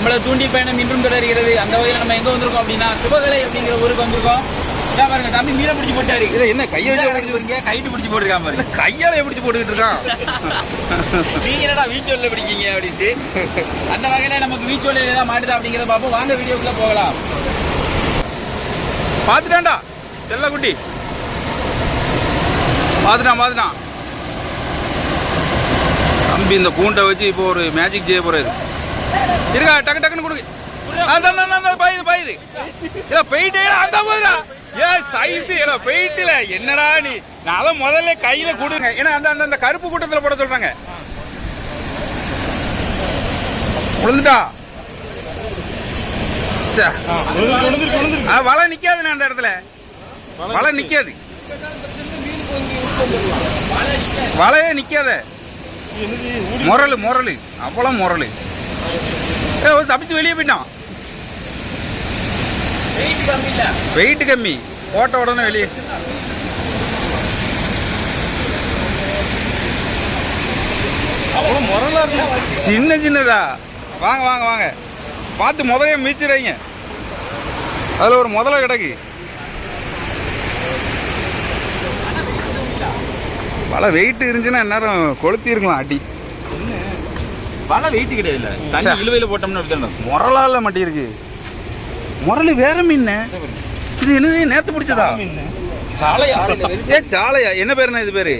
நம்மள தூண்டி பயணம் இன்றும் தொடர்கிறது. அந்த வகையில் நம்ம எங்க வந்திருக்கோம் அப்படின்னா சிவகலை அப்படிங்கிற ஊருக்கு வந்திருக்கோம். பாருங்க தம்பி மீனை பிடிச்சி போட்டாரு. இல்ல என்ன கையை பிடிச்சி போறீங்க கைட்டு பிடிச்சி போட்டுருக்கான் பாருங்க கையால எப்படி போட்டுக்கிட்டு இருக்கான்? நீங்க என்னடா வீச்சோல்ல பிடிக்கீங்க அப்படின்ட்டு. அந்த வகையில நமக்கு வீச்சோல்ல ஏதாவது மாட்டுதா அப்படிங்கிறத பார்ப்போம் வாங்க வீடியோக்குள்ள போகலாம். பாத்துட்டான்டா செல்ல குட்டி பாத்துட்டான் பாத்துட்டான். தம்பி இந்த பூண்டை வச்சு இப்போ ஒரு மேஜிக் செய்ய போறாரு. இருக்கா டக்கு டக்குன்னு கொடுங்க. என்னடா நீ? நான் முதல்ல கையில கொடுங்க ஏன்னா அந்த அந்த கருப்பு கூட்டத்துல போட சொல்றாங்க. விழுந்துட்டா வலை நிக்காதுண்ணே அந்த இடத்துல. வலை நிக்காது. வலையே நிக்காத. முரளு முரளு அவ்வளோ ஒரு தப்பிச்சு வெளியே போயிட்டான் வெயிட் கம்மி போட்ட உடனே வெளியே. சின்ன சின்னதா. வாங்க வாங்க வாங்க. பார்த்து முதலைய மீச்சிடுறீங்க அதில் ஒரு முதல்ல கிடக்கு. வலை வெயிட் இருந்துச்சுன்னா நேரம் கொளுத்தி இருக்கலாம் அடி. வலை வெயிட் கிடையாது இல்ல தண்ணி. இழுவையில போட்டோம்னு அப்படி முரலால மாட்டி இருக்கு முரளி வேற மீன். இது என்னது? நேத்து பிடிச்சதா? சாலையா? ஏ சாலையா? என்ன பேருண்ணா இது பேரு?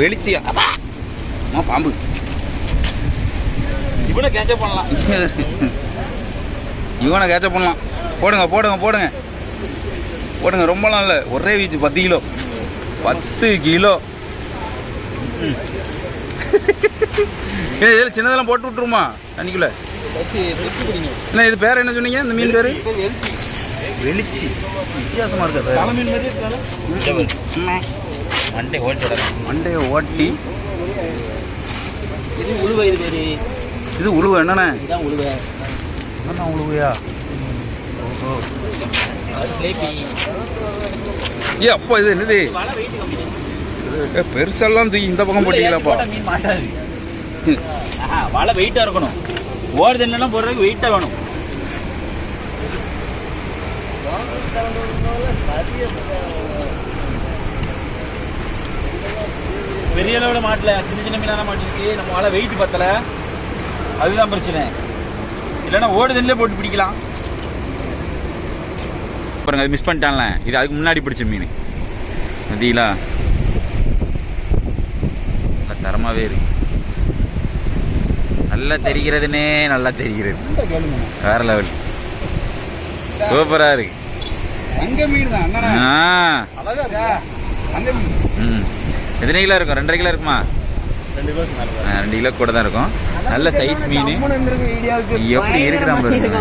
வெளிச்சியா. அம்மா, பாம்பு. இவனை கேட்ச பண்ணலாம். இவனை கேட்ச பண்ணலாம். போடுங்க போடுங்க போடுங்க. போடுங்க ரொம்பலாம் இல்லை. ஒரே வீச்சு பத்து கிலோ. பத்து கிலோ. ஏய் இதில் சின்னதெல்லாம் போட்டு விட்ருமா தண்ணிக்குள்ள என்ன இது பேர் என்ன சொன்னீங்க? இந்த மீன் பேர்? வெளிச்சி வித்தியாசமா இருக்கா மண்டை ஓட்டோட மண்டையை ஓட்டி இது உழுவை இது பேரு. இது உழுவு என்னண்ணே? இதுதான் உழுவை. என்ன உழுவையா? ஜிலேபி ஏ அப்பா இது என்னது? ஏ, பெருசெல்லாம் தூக்கி இந்த பக்கம் போட்டீங்களாப்பா? போட்டா வலை வெயிட்டா இருக்கணும். ஓடுது என்னெல்லாம் போடுறதுக்கு வெயிட்டா வேணும். பெரிய அளவில் மாட்டல. சின்ன சின்ன மீனாக மாட்டிருக்கு. நம்ம வலை வெயிட் பத்தல. அதுதான் பிரச்சனை. இல்லைன்னா ஓடுதல்லே போட்டு பிடிக்கலாம். பாருங்க அது மிஸ் பண்ணிட்டான்ல. இது அதுக்கு முன்னாடி பிடிச்ச மீன். மதியலா நல்லா தரமாவே இருக்கு. நல்லா தெரிகிறதுனே நல்லா தெரிகிறது. வேற லெவல் சூப்பரா இருக்கு. எத்தனை கிலோ இருக்கும்? ரெண்டரை கிலோ இருக்குமா? ரெண்டு கிலோ கூட தான் இருக்கும். நல்ல சைஸ் மீன். எப்படி இருக்கிறான் பாருங்க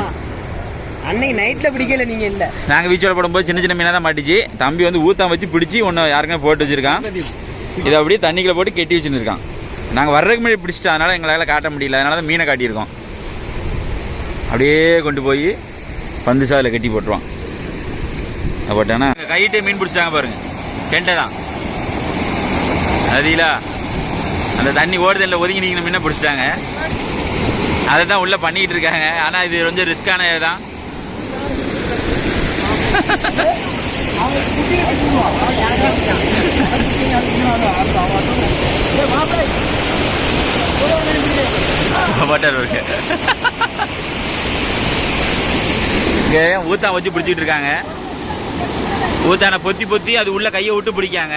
அன்னைக்கு நைட்ல பிடிக்கல நீங்க இல்ல. நாங்கள் பீச்சோட போடும்போது சின்ன சின்ன மீனாக தான் மாட்டிச்சு. தம்பி வந்து ஊத்தாம் வச்சு பிடிச்சி ஒன்று யாருங்க போட்டு வச்சிருக்கான். இதை அப்படியே தண்ணிக்குள்ள போட்டு கெட்டி வச்சுன்னு இருக்கான். நாங்கள் வர்றதுக்கு முன்னாடி பிடிச்சிட்டோம் அதனால் எங்களால் காட்ட முடியல அதனால தான் மீனை காட்டியிருக்கோம் அப்படியே கொண்டு போய் பந்து சாதில் கட்டி போட்டுருவான் போட்டானா கையிட்டே மீன் பிடிச்சாங்க பாருங்கள் கெண்டை தான் அதிலா அந்த தண்ணி ஓடுதலில் ஒதுங்கி நீங்கள் மீனை பிடிச்சிட்டாங்க அதை தான் உள்ளே பண்ணிக்கிட்டு இருக்காங்க ஆனால் இது கொஞ்சம் ரிஸ்க்கான தான் பட்டர் இருக்கு இங்கே ஊத்தான் வச்சு பிடிச்சிட்டு இருக்காங்க. ஊத்தானை பொத்தி பொத்தி அது உள்ள கையை விட்டு பிடிக்காங்க.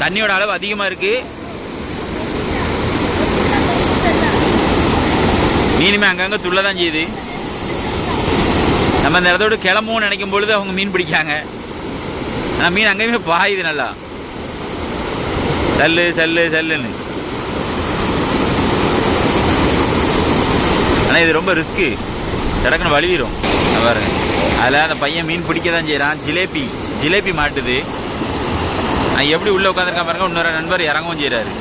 தண்ணியோட அளவு அதிகமாக இருக்கு. மீனுமே அங்கங்கே துள்ள தான் செய்யுது. நம்ம இந்த இடத்தோட கிளம்புவோம்னு நினைக்கும் பொழுது அவங்க மீன் பிடிக்காங்க. ஆனால் மீன் அங்கேயுமே பாயுது நல்லா. சல்லு சல்லு சல்லுன்னு. ஆனால் இது ரொம்ப ரிஸ்க்கு கிடக்குன்னு வலிவிடும் பாருங்க. அதில் அந்த பையன் மீன் பிடிக்க தான் செய்கிறான் ஜிலேபி ஜிலேபி மாட்டுது. நான் எப்படி உள்ளே உட்காந்துருக்கேன் பாருங்க. இன்னொரு நண்பர் இறங்கவும் செய்கிறாரு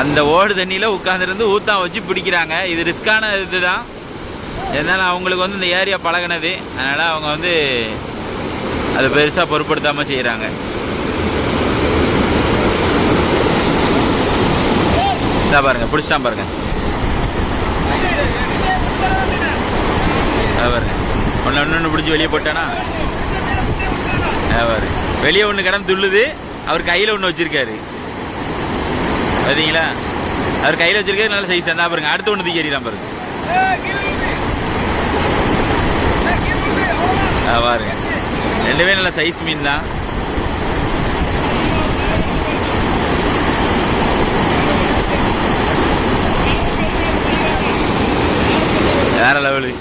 அந்த ஓடு தண்ணியில் உட்காந்துருந்து ஊத்தான் வச்சு பிடிக்கிறாங்க. இது ரிஸ்க்கான இது தான் இருந்தாலும் அவங்களுக்கு வந்து இந்த ஏரியா பழகினது. அதனால் அவங்க வந்து அதை பெருசாக பொருட்படுத்தாமல் செய்கிறாங்க இதா பாருங்க பிடிச்சான் பாருங்க. பாருங்க. ஒன்று ஒன்று ஒன்று பிடிச்சி வெளியே போட்டானா? பாரு வெளியே ஒன்று கிடந்து துள்ளுது அவர் கையில் ஒன்று வச்சிருக்காரு. பார்த்தீங்களா அவர் கையில் வச்சிருக்காரு நல்ல சைஸ் தான். பாருங்க அடுத்து ஒன்று தூக்கி தான் பாருங்க. பாருங்க. ரெண்டுமே நல்ல சைஸ் மீன் தான். வேற லெவலு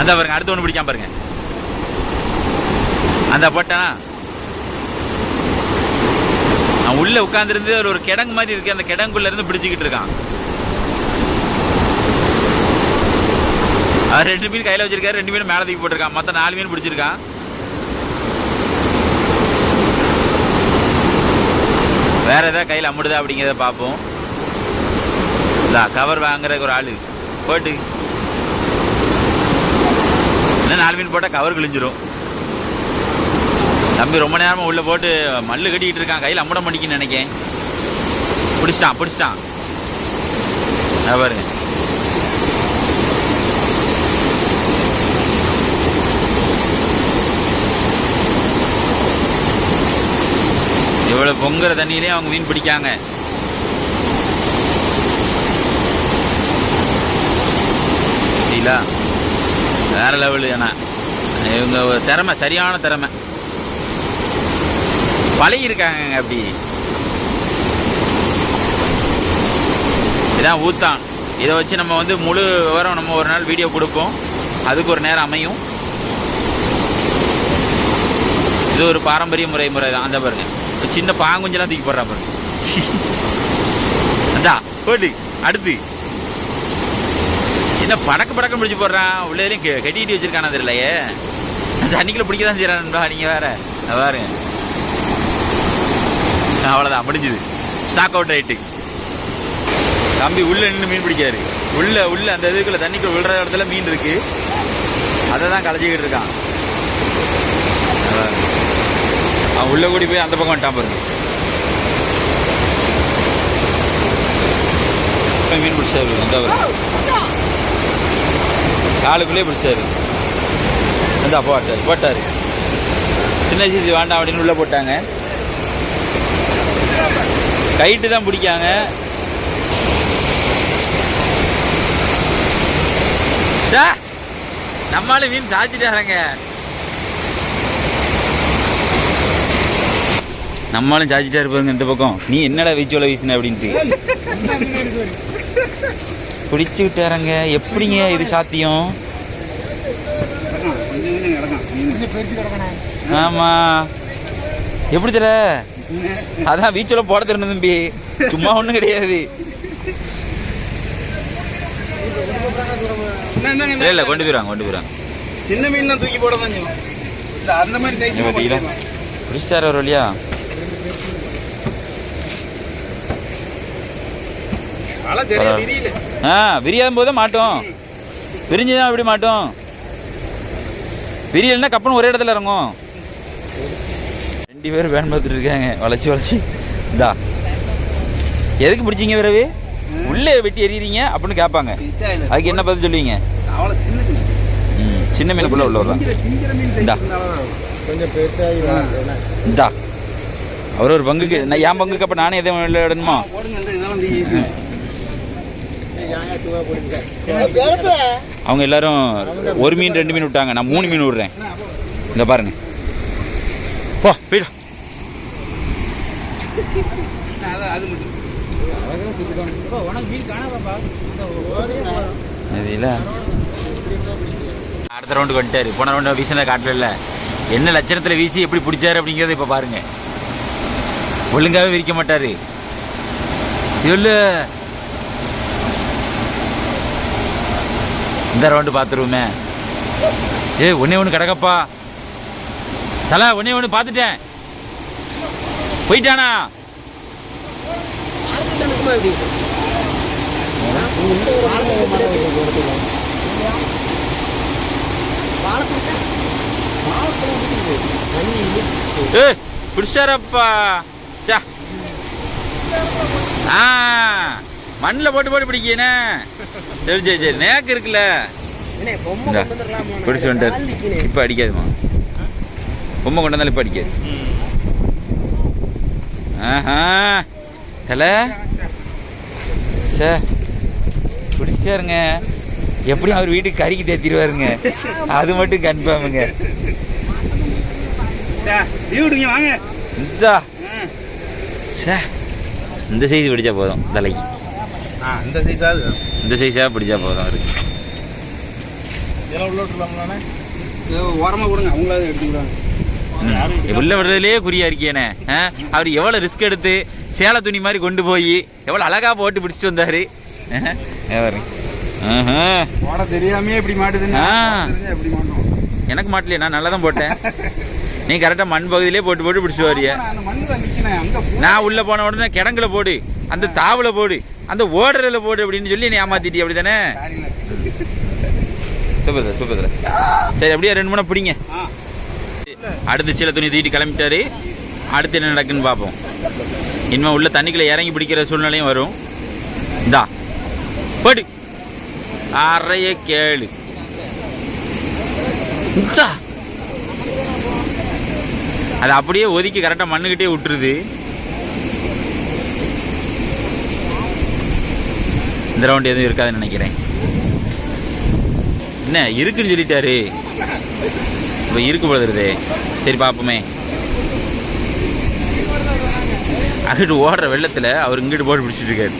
அந்த பாருங்க அடுத்து ஒன்று பிடிக்காம பாருங்க. அந்த போட்டானா அவன் உள்ள உட்காந்துருந்து ஒரு ஒரு கிடங்கு மாதிரி இருக்கு. அந்த கிடங்குள்ள இருந்து பிடிச்சிக்கிட்டு இருக்கான். ரெண்டு மீன் கையில வச்சிருக்காரு ரெண்டு மீன் மேலே தூக்கி போட்டிருக்கான். மொத்தம் நாலு மீன் பிடிச்சிருக்கான். வேற ஏதாவது கையில் அம்முடுதா அப்படிங்கிறத பார்ப்போம். இல்லை கவர் வாங்குறதுக்கு ஒரு ஆள். போட்டு இன்னும் நாலு மீன் போட்டால் கவர் கிழிஞ்சிரும். தம்பி ரொம்ப நேரமாக உள்ளே போட்டு மல்லு கட்டிக்கிட்டு இருக்கான். கையில் அம்முட மாட்டிக்கின்னு நினைக்கேன். பிடிச்சிட்டான் பிடிச்சிட்டான். பாருங்க. இவ்வளவு பொங்குற தண்ணியிலே அவங்க மீன் பிடிக்காங்க. சரிங்களா வேற லெவலு ஏன்னா இவங்க திறமை சரியான திறமை. பழகிருக்காங்க அப்படி. இதான் ஊத்தான். இதை வச்சு நம்ம வந்து முழு விவரம் நம்ம ஒரு நாள் வீடியோ கொடுப்போம். அதுக்கு ஒரு நேரம் அமையும். இது ஒரு பாரம்பரிய முறை முறை தான். அந்த பாருங்க. சின்ன பாங்குஞ்செல்லாம் தூக்கி போடுறா பாருங்க. அந்தா போடு. அடுத்து. என்ன படக்கு படக்கம் பிடிச்சி போடுறான் உள்ளதுலையும் கெ- கட்டிட்டு வச்சிருக்கானா தெரியலையே. தண்ணிக்குள்ள பிடிக்க தான் செய்யறான்பா நீங்க வேற. பாருங்க. அவ்வளோதான் முடிஞ்சுது. ஸ்டாக் அவுட் ஆயிட்டு. தம்பி உள்ள நின்று மீன் பிடிக்காரு உள்ள உள்ள அந்த இதுக்குள்ள தண்ணிக்குள்ள விழுற இடத்துல மீன் இருக்கு. அதை தான் கலைச்சிக்கிட்டு இருக்கான் அதான். அவன் உள்ள கூடி போய் அந்த பக்கம் வந்துட்டான் பாருங்க. இப்போ மீன் பிடிச்சாரு அந்த காலுக்குள்ளேயே பிடிச்சாரு. அந்த போட்டாரு போட்டாரு. சின்ன சீசி வேண்டாம் அப்படின்னு உள்ளே போட்டாங்க. கைட்டு தான் பிடிக்காங்க. நம்மளால மீன் சாச்சிட்டாங்க நம்மளும் சாச்சிட்டா இருப்பாங்க இந்த பக்கம். நீ என்னடா வீச்சோல வீசின அப்படின்ட்டு. பிடிச்சு விட்டாரங்க. எப்படிங்க இது சாத்தியம்? ஆமா. எப்படி தர அதான் வீச்சோல போட தரணும் தம்பி. சும்மா ஒண்ணும் கிடையாது. இல்ல இல்ல கொண்டு போயிடுவாங்க கொண்டு போயிடுவாங்க. சின்ன மீன் தூக்கி போட தான் அந்த மாதிரி பிடிச்சிட்டாரு ஒரு வழியா? ஆ விரியாத போது மாட்டோம். விரிஞ்சுதான் எப்படி மாட்டோம். விரியல்னா கப்பன் ஒரே இடத்துல இறங்கும். ரெண்டு பேரும் வேன் பார்த்துட்டு இருக்காங்க. வளைச்சி வளைச்சி. இந்தா. எதுக்கு பிடிச்சீங்க பிறகு உள்ளே வெட்டி எறியறீங்க அப்படின்னு கேட்பாங்க. அதுக்கு என்ன பதில் சொல்லுவீங்க? சின்ன மீனுக்குள்ள உள்ள வரலாம் இந்தா. இந்தா. அவர் ஒரு பங்குக்கு நான் என் பங்குக்கு அப்போ நானே எதுவும் விளையாடணுமா அவங்க எல்லாரும் ஒரு மீன் ரெண்டு மீன் விட்டாங்க. நான் மூணு மீன் விடுறேன். இந்த பாருங்க. போ போயிடும் அடுத்த ரவுண்டுக்கு வந்துட்டாரு. போன ரவுண்டு வீசினா காட்டல என்ன லட்சணத்தில் வீசி எப்படி பிடிச்சாரு அப்படிங்கிறத இப்போ பாருங்க. ஒழுங்காகவே விரிக்க மாட்டார். எல்லு இந்த ரவுண்டு பார்த்துருவோமே ஏ ஒன்னே ஒன்று கிடக்கப்பா. தலை ஒன்றே ஒன்று பார்த்துட்டேன் போயிட்டானா? ஏ பிடிச்சாரப்பா. சா ஆ மண்ணில் போட்டு போட்டு பிடிக்கணே சரி சரி சரி நேக்கு இருக்குல்ல. பிடிச்சு வந்துட்டாரு இப்போ அடிக்காதுமா? பொம்மை கொண்டு வந்தாலும் இப்போ அடிக்காது. ஆஹா. தலை. சே பிடிச்சாருங்க. எப்படியும் அவர் வீட்டுக்கு கறிக்கு தேத்திடுவாருங்க. அது மட்டும் கன்ஃபார்முங்க இந்தா. சே இந்த சைஸ் பிடிச்சா போதும் தலைக்கு. ஆ இந்த சைஸாவது இந்த சைஸாக பிடிச்சா போதும் விட்டுலாம்லாண்ணே ஓரமாக கொடுங்க அவங்களாவது எடுத்துக்கிறாங்க. உள்ள விடுறதுலயே குறியா இருக்கேனே ஆ? அவர் எவ்வளவு ரிஸ்க் எடுத்து சேலை துணி மாதிரி கொண்டு போய் எவ்வளவு அழகா போட்டு பிடிச்சிட்டு வந்தாரு. ஓட தெரியாமே இப்படி மாட்டுதுன்னு எனக்கு மாட்டலையே நான் நல்லா தான் போட்டேன். நீ கரெக்டா மண் பகுதியிலே போட்டு போட்டு பிடிச்சு வரிய. நான் உள்ள போன உடனே கிடங்குல போடு அந்த தாவுல போடு அந்த ஓடுறதுல போடு அப்படின்னு சொல்லி நீ ஏமாத்திட்டி அப்படிதானே சாரிண்ணே. Super sir super sir. சரி அப்படியே ரெண்டு மூணு பிடிங்க. அடுத்து சில துணி தூக்கிட்டு கிளம்பிட்டாரு. அடுத்து என்ன நடக்குன்னு பார்ப்போம். இனிமே உள்ள தண்ணிக்குள்ள இறங்கி பிடிக்கிற சூழ்நிலையும் வரும். இந்தா போடு. அறைய கேளு. இந்தா. அது அப்படியே ஒதுக்கி கரெக்டாக மண்ணுக்கிட்டே விட்டுருது. இந்த ரவுண்ட் எதுவும் இருக்காதுன்னு நினைக்கிறேன். என்ன இருக்குன்னு சொல்லிட்டாரு. இப்போ இருக்கு போடுறது சரி பார்ப்போமே அங்கிட்டு ஓடுற வெள்ளத்தில் அவர் இங்கிட்டு போட்டு பிடிச்சிட்டு இருக்காரு.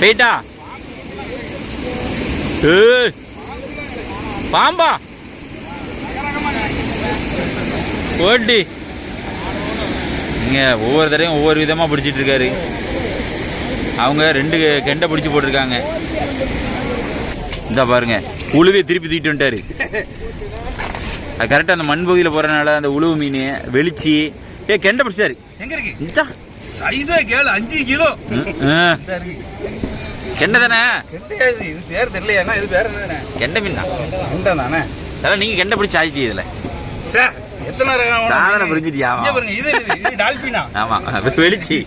போயிட்டா ஏய், பாம்பா. ஓட்டி இங்க ஒவ்வொரு தடவையும் ஒவ்வொரு விதமா பிடிச்சிட்டு இருக்காரு. அவங்க ரெண்டு கெண்டை பிடிச்சி போட்டிருக்காங்க. இந்த பாருங்க உழுவே திருப்பி தூக்கிட்டு வந்துட்டாரு. அது கரெக்டாக அந்த மண் பகுதியில் போகிறனால அந்த உழுவு மீன் வெளிச்சி. ஏ கெண்டை பிடிச்சாரு. எங்க இருக்கு. சைஸே கேளு அஞ்சு கிலோ. கெண்டை தானே? இது பேர் தெரியலையா அண்ணா, இது பேர் என்னண்ணே கெண்டை மீன்? தான் கெண்டை தானே? அதெல்லாம் நீங்கள் கெண்டை பிடிச்சி ஆயிடுச்சு இதில். சார்? சாதனை புரிஞ்சிட்டியா? இங்க பாருங்க இது இது, இது டால்பினா. ஆமாம் வெளிச்சி.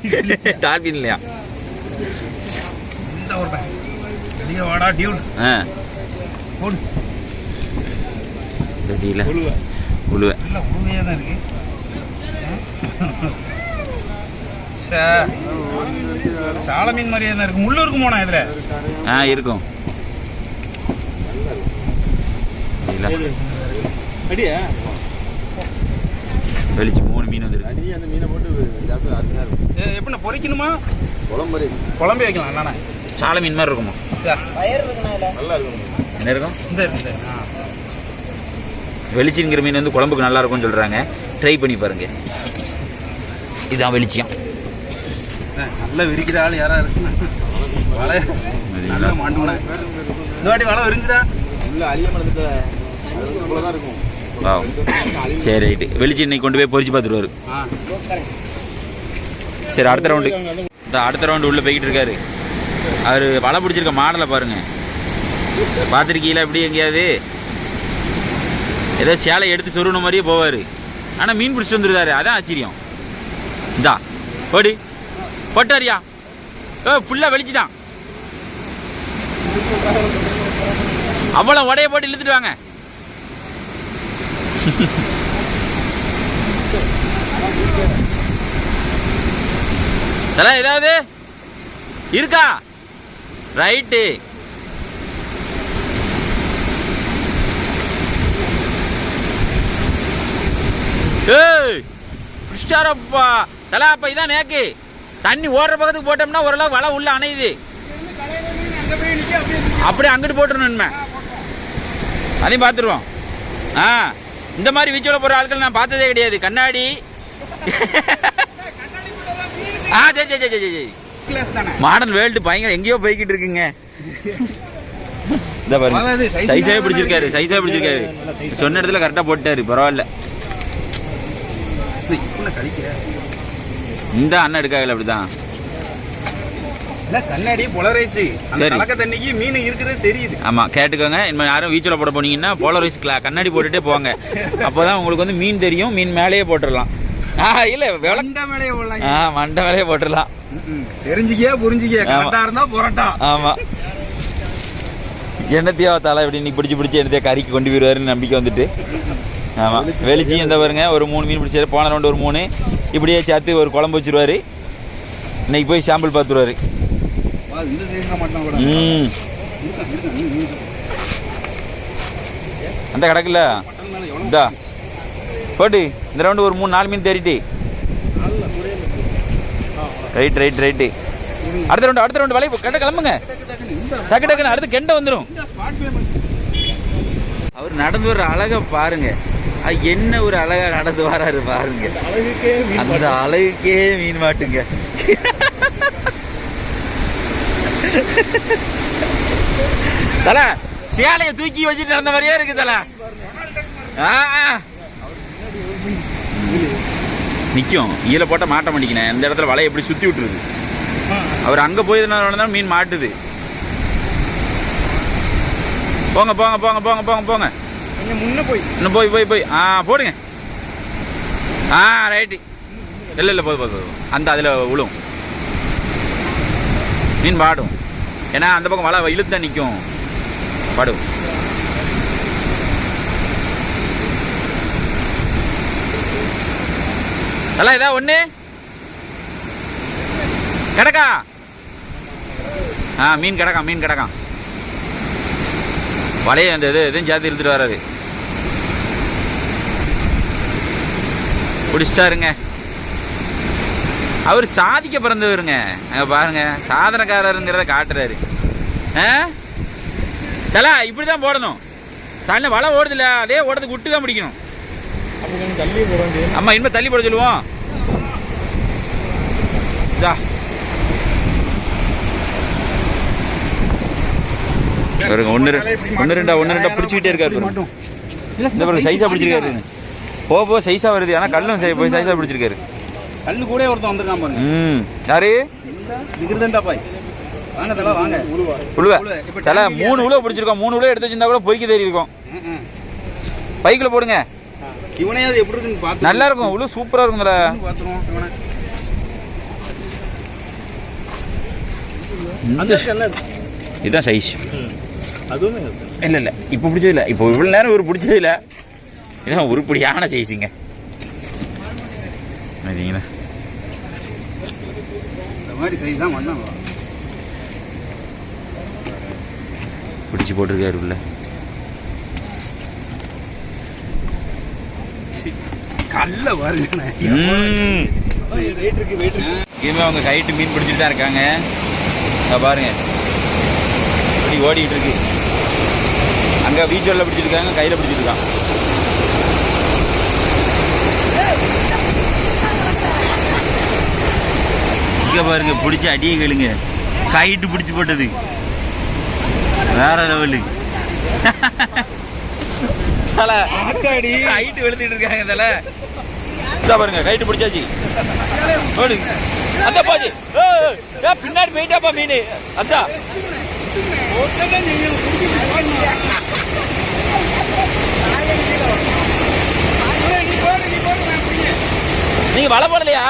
டார்பின் இல்லையா? தெரியல உழுவ சால மீன் மாதிரியே தான் இருக்கு. முள்ளு இருக்கும் போனா இதுல? ஆ இருக்கும். அடியா. வெளிச்சி மூணு மீன் வந்துருக்கு அடி அந்த மீனை போட்டு சாப்பிட்டு அருமையா இருக்கும். ஏ, எப்படிண்ணா பொரிக்கணுமா குழம்பு குழம்பு வைக்கலாம் என்னண்ணா? சாலை மீன் மாதிரி இருக்குமா? சார் நல்லா இருக்கும். என்ன இருக்கும்? இந்த இருக்கு இந்த இருக்கு. ஆ. வெளிச்சிங்கிற மீன் வந்து குழம்புக்கு நல்லா இருக்கும்னு சொல்கிறாங்க ட்ரை பண்ணி பாருங்க. இதான் வெளிச்சியம். ஆ, நல்ல விரிக்கிற ஆள் யாரா இருக்குண்ணா வலை. நல்லா மாட்டுவன இந்த வாட்டி வலை விரிஞ்சுதா? உள்ள அழிய இவ்வளோதான் இருக்கும். வா சரி ரைட்டு. வெளிச்சி இன்னைக்கு கொண்டு போய் பொரிச்சு பார்த்துருவாரு ஆ. சரி அடுத்த ரவுண்டு இந்த அடுத்த ரவுண்டு உள்ளே போய்கிட்டு இருக்காரு. அவர் வலை பிடிச்சிருக்க மாடலை பாருங்க. பார்த்துருக்கீங்களா? எப்படி எங்கேயாவது. ஏதோ சேலை எடுத்து சொருன மாதிரியே போவார். ஆனால் மீன் பிடிச்சிட்டு வந்துருந்தாரு அதான் ஆச்சரியம். இந்தா ஓடி போட்டாரியா? ஓ ஃபுல்லாக வெளிச்சுதான். அவ்வளோ உடைய போட்டு இழுத்துட்டு வாங்க. தல ஏதாவது? இருக்கா? ரைட்டு. ஏய் பிடிச்சாரப்பா தல அப்ப இதான் நேக்கு. தண்ணி ஓடுற பக்கத்துக்கு போட்டோம்னா ஓரளவு வலை உள்ள அணையுது. அப்படியே அங்கிட்டு போட்டுருணும் அதையும் பார்த்துருவோம். ஆ. இந்த மாதிரி வீச்சோட போகிற ஆட்கள் நான் பார்த்ததே கிடையாது. கண்ணாடி. ஆ சரி சரி சரி சரி சரி. கிளாஸ் தானே? மாடர்ன் வேர்ல்டு பயங்கர எங்கேயோ போய்கிட்டு இருக்குங்க. இந்த பாருங்க. சைஸாவே பிடிச்சிருக்காரு. சைஸாவே பிடிச்சிருக்காரு. சொன்ன இடத்துல கரெக்டாக போட்டாரு பரவாயில்ல. இந்த அண்ணன் எடுக்காகல அப்படிதான். கண்ணாடி போலரைஸ் அந்த சரி. கலக்க தண்ணிக்கு மீன் இருக்கிறது தெரியுது. ஆமா கேட்டுக்கோங்க. இனிமேல் யாரும் வீச்சில் போட போனீங்கன்னா போலரைஸ் கண்ணாடி போட்டுட்டே போங்க. அப்போதான் உங்களுக்கு வந்து மீன் தெரியும். மீன் மேலேயே போட்டுடலாம். இல்ல விளக்கு வண்ட மேலே போடலாம். ஆ மண்டை மேலேயே போட்டுடலாம். தெரிஞ்சுக்க புரிஞ்சுக்க. கரெக்டா இருந்தா புரட்டா ஆமா. என்னத்தையோ தலை இப்படி இன்னைக்கு பிடிச்சி பிடிச்சி என்னத்தையோ கறிக்கு கொண்டு போயிடுவாருன்னு நம்பிக்கை வந்துட்டு. ஆமா. வெளிச்சி இந்த பாருங்க ஒரு மூணு மீன் பிடிச்சாரு. போன ரவுண்டு ஒரு மூணு. இப்படியே சேர்த்து ஒரு குழம்பு வச்சிருவாரு. இன்னைக்கு போய் சாம்பிள் பார்த்துருவாரு. அந்த கிடக்குல்ல இந்தா. போட்டு. இந்த ரவுண்டு ஒரு மூணு நாலு மீன் இருக்கு. ரைட் ரைட் ரைட்டு அடுத்த ரவுண்டு அடுத்த ரவுண்டு வலையை கெட்ட கிளம்புங்க. டக்கு, டக்குன்னு அடுத்து கெண்டை வந்துடும். அவர் நடந்து வர அழகை பாருங்க. என்ன ஒரு அழகா நடந்து வராரு பாருங்க. அந்த அழகுக்கே மீன் மாட்டுங்க. தல சேலையை தூக்கி வச்சுட்டு நடந்த மாதிரியே இருக்கு தல. ஆ, ஆ. நிக்கும். ஈல போட்ட மாட்ட மாட்டேங்கிறேன் இந்த இடத்துல வலையை எப்படி சுத்தி விட்டுருது. அவர் அங்க போயிருந்தனால தான் மீன் மாட்டுது. போங்க போங்க போங்க போங்க போங்க போங்க. முன்ன போய். இன்னும் போய் போய் போய். ஆ போடுங்க. ஆ ரைட்டு. இல்லை இல்லை போதும் போதும் அந்த அதில் விழும். மீன் பாடும் ஏன்னா அந்த பக்கம் வலை இழுத்து தான் நிற்கும் படு. நல்லா இதா ஒன்று கிடக்கா? ஆ மீன் கிடக்கா மீன் கிடக்கான் வலையை அந்த இது எதுவும் சேர்த்து இழுத்துட்டு வராது பிடிச்சிட்டாருங்க அவர் சாதிக்க பிறந்தவருங்க. அங்க பாருங்க சாதனக்காரருங்கிறத காட்டுறாரு. தலா இப்படி தான் போடணும். தண்ணி வலை ஓடுதுல அதே ஓடுறதுக்கு விட்டு தான் பிடிக்கணும். அப்போ கொஞ்சம் தள்ளி போட வேண்டியது அம்மா இனிமே தள்ளி போட சொல்லுவோம். இதா. பாருங்க ஒன்று ஒன்று ரெண்டா ஒன்று ரெண்டா பிடிச்சிக்கிட்டே இருக்காரு பாருங்க. இந்த பாருங்க சைஸா பிடிச்சிருக்காரு. போக போக சைஸா வருது. ஆனா கல்லும் சை- போய் சைஸா பிடிச்சிருக்காரு. கல்லு கூட ஒருத்தன் வந்திருக்கான் பாருங்க. ம். யாரு? திகிருதண்டா பாய். வாங்க தல வாங்க. உழுவ. தல மூணு உழவு பிடிச்சிருக்கோம். மூணு உழவு எடுத்து வச்சிருந்தா கூட பொறிக்க தேறி இருக்கும். ம், ம். பைக்கில் போடுங்க. இவனையாவது எப்படி இருக்குன்னு பார்த்து நல்லா இருக்கும். உழவு சூப்பரா இருக்கும் தல. பார்த்துருவோம் இவனை. இதுதான் சைஸ் அதுவுமே இல்ல இல்ல. இப்போ பிடிச்சது இல்ல. இப்போ இவ்வளவு நேரம் ஒரு பிடிச்சது இல்ல. இதான் உருப்படியான சைஸுங்க சரிங்களா மாதிரி சைஸ் தான் வந்தாங்க. பிடிச்சி போட்டிருக்காரு உள்ள. கல்ல பாருங்க ம். வெயிட் இருக்கு வெயிட் இருக்கு. இனிமே அவங்க கைட்டு மீன் பிடிச்சிட்டு தான் இருக்காங்க. இங்க பாருங்க. இப்படி ஓடிட்டு இருக்கு. அங்க பீச்சோல்ல பிடிச்சிருக்காங்க கையில பிடிச்சிருக்கான் பாருங்க பிடிச்ச அடியை கேளுங்க. கைட்டு பிடிச்சு போட்டது. வேற லெவலு தல ஆத்தாடி. ஹைட்டு வெளுத்துட்டு இருக்காங்க தல. பாருங்க கைட்டு பிடிச்சாச்சு. அந்த பாஜி பின்னாடி போயிட்டாப்பா மீன். அந்தா நீங்க வலை போடலையா?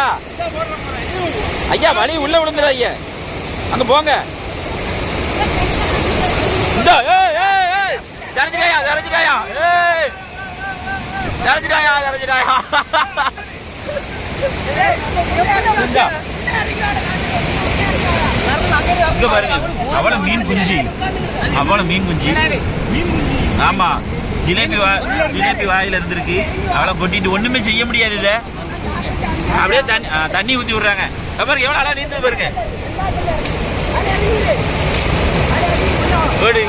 ஐயா வலி உள்ள விழுந்துடும் ஐயா அங்க போங்க. இந்த ஏய் ஏய் ஏய். தெரிஞ்சிட்டாயா தெரிஞ்சிட்டாயா? ஏய். தெரிஞ்சிட்டாயா தெரிஞ்சிட்டாயா? இந்தா. இங்க பாருங்க. அவள மீன் குஞ்சு. அவள மீன் குஞ்சு. ஆமா. ஜிலேபி வா ஜிலேபி வாயில இருந்திருக்கு அவளை கொட்டிட்டு ஒண்ணுமே செய்ய முடியாது இல்லை அப்படியே தண்ணி தண்ணி ஊற்றி விடுறாங்க. அப்புறம் பாருங்க எவ்வளவு அழகா நீந்து பாருங்க. ஓடு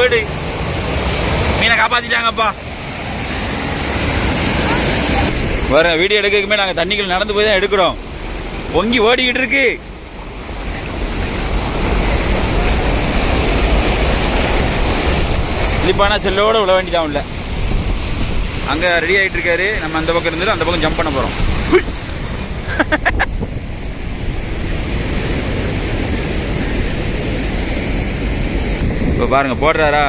ஓடு மீனை காப்பாற்றிட்டாங்கப்பா வர வீடியோ எடுக்கிறதுக்குமே நாங்கள் தண்ணிகள் நடந்து போய் தான் எடுக்கிறோம். பொங்கி ஓடிக்கிட்டு இருக்கு. ஸ்லிப்பானா செல்லோடு விட வேண்டியதான் இல்லை அங்கே ரெடி ஆகிட்டு இருக்காரு. நம்ம அந்த பக்கம் இருந்துட்டு அந்த பக்கம் ஜம்ப் பண்ண போகிறோம் இப்போ பாருங்க போடுறாரா?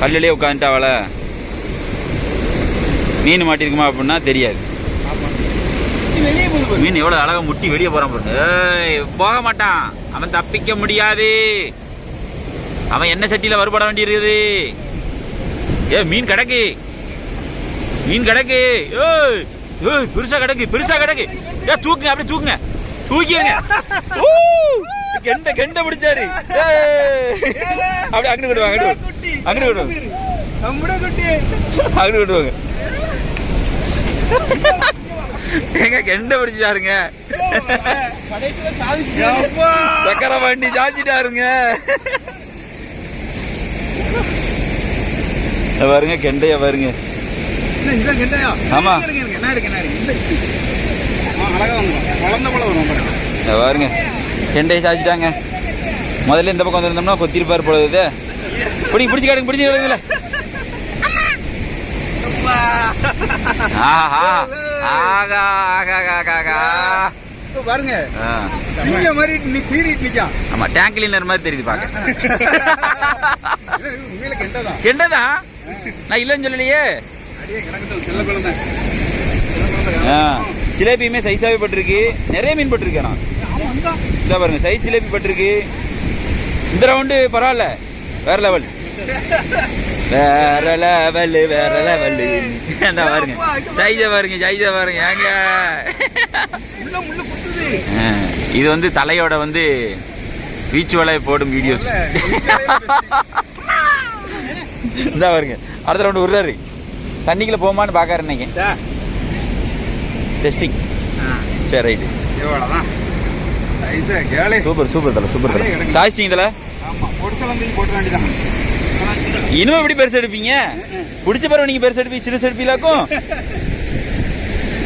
கல்லுலேயே உட்காந்துட்டாவல மீன் மாட்டிருக்குமா அப்படின்னா தெரியாது. மீன் எவ்வளவு அழகாக முட்டி வெளியே போறான் பாருங்க. போக மாட்டான். அவன் தப்பிக்க முடியாது. அவன் என்ன சட்டியில வருபட வேண்டியிருக்குது? ஏ மீன் கிடக்கு. மீன் கிடக்கு. ஏய் ஏய் பெருசா கிடக்கு பெருசா கிடக்கு. ஏ தூக்குங்க அப்படியே தூக்குங்க. தூக்கிடுங்க! கெண்ட கெண்ட பிடிச்சாரு. அப்படியே அங்கிட்டு விடுவாங்க அங்கிட்டு குட்டி. அங்கிட்டு விடுவாங்க அங்கிட்டு விடுவாங்க எங்க கெண்ட பிடிச்சாருங்க. சக்கரை வண்டி சாச்சிட்டாருங்க பாருங்க கெண்டைய பாருங்க. ஆமா. பாருங்க. கெண்டைய சாச்சிட்டாங்க முதல்ல இந்த பக்கம் வந்திருந்தோம்னா கொத்திருப்பார் போல இது பிடி பிடிச்சி காடுங்க பிடிச்சி காடுங்கள ஆஹா. ஆகா ஆகா ஆகா ஆகா பாருங்க. சிங்க மாதிரி நீ ஆமா டேங்க் கிளீனர் மாதிரி தெரியுது பாக்க. கெண்டதான். கெண்டதா? நான் இல்லைன்னு சொல்லலையே. சிலேபியுமே சைஸாவே பட்டிருக்கு. நிறைய மீன் பட்டிருக்கு நான் ஆமா அந்த இந்த பாருங்க சைஸ் ஜிலேபி பட்டிருக்கு. இந்த ரவுண்டு பரவாயில்ல. வேற லெவல் வேற லெவல் வேற லெவல் இந்த பாருங்க. சைஸ பாருங்க சைஸ பாருங்க. ஏங்க. இது வந்து தலையோட வந்து பீச் வலை போடும் வீடியோஸ் இந்த பாருங்க. அடுத்த ரவுண்டு விடுறாரு தண்ணிக்குள்ள போமான்னு பாக்காரு இன்னைக்கு. டெஸ்டிங் சரி ரைட்டு சூப்பர் சூப்பர் தலை சூப்பர் தலை. சாய்ச்சிட்டீங்க தலை. இன்னும் எப்படி பெருசு எடுப்பீங்க? பிடிச்ச பிறகு நீங்க பெருசு எடுப்பீங்க சிறுசு எடுப்பீங்களாக்கும்?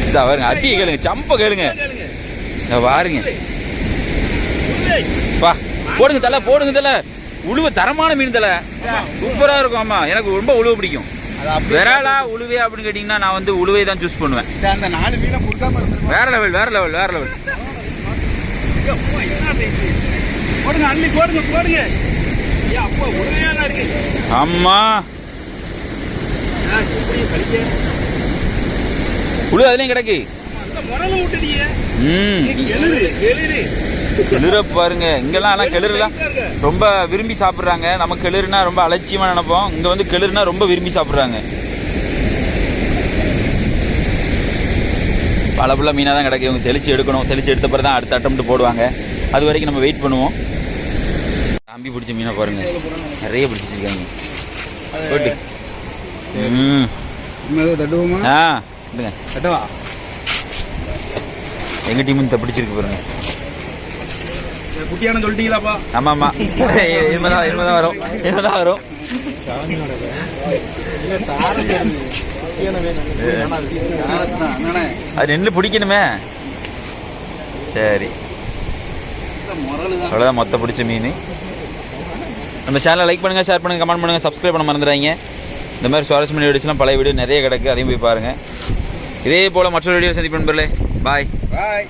இதா பாருங்க அட்டி கேளுங்க சம்ப கேளுங்க. பாருங்க. பா போடுங்க தலை போடுங்க தலை. உழுவ தரமான மீன் தலை. சூப்பரா இருக்கும் ஆமா. எனக்கு ரொம்ப உழுவ பிடிக்கும். விராலா உழுவே அப்படின்னு கேட்டீங்கன்னா நான் வந்து உழுவை தான் சூஸ் பண்ணுவேன். அந்த நாலு மீனை கொடுக்காம வேற லெவல் வேற லெவல் வேற லெவல் போடுங்க அள்ளி போடுங்க போடுங்க. அப்பா உண்மையா தான் இருக்கு. அம்மா. உழு அதுலயும் கிடக்கு. ம். எழுது எழுது கிளிற பாருங்க. இங்கெல்லாம் ஆனா கிளிறலாம் ரொம்ப விரும்பி சாப்பிட்றாங்க. நம்ம கிளிறுனா ரொம்ப அலட்சியமா நினைப்போம். இங்க வந்து கிளிறுனா ரொம்ப விரும்பி சாப்பிட்றாங்க. பல புள்ள மீனாக தான் கிடக்கு. இவங்க தெளிச்சு எடுக்கணும். தெளிச்சு எடுத்த பிறகு தான் அடுத்த அட்டம் போடுவாங்க. அது வரைக்கும் நம்ம வெயிட் பண்ணுவோம். தம்பி பிடிச்ச மீனை பாருங்க. நிறைய பிடிச்சிருக்காங்க. போட்டு ம். ஆ இடுங்க தட்டவா? எங்க டீம் இந்த பிடிச்சிருக்கு பாருங்க. குட்டியான சொல்லிட்டீங்களாப்பா ஆமா ஆமா இனிமேதான் இனிமேதான் வரும் இனிமேதான் வரும் அது நின்று பிடிக்கணுமே சரி அவ்வளோதான் மொத்த பிடிச்ச மீன் நம்ம சேனலை லைக் பண்ணுங்கள் ஷேர் பண்ணுங்கள் கமெண்ட் பண்ணுங்கள் சப்ஸ்கிரைப் பண்ண இந்த மாதிரி சுவாரஸ்யமான வீடியோஸ்லாம் பழைய வீடியோ நிறைய கிடக்கு அதையும் போய் பாருங்கள் இதே போல் மற்றொரு வீடியோ சந்திப்பேன் பாய் பாய்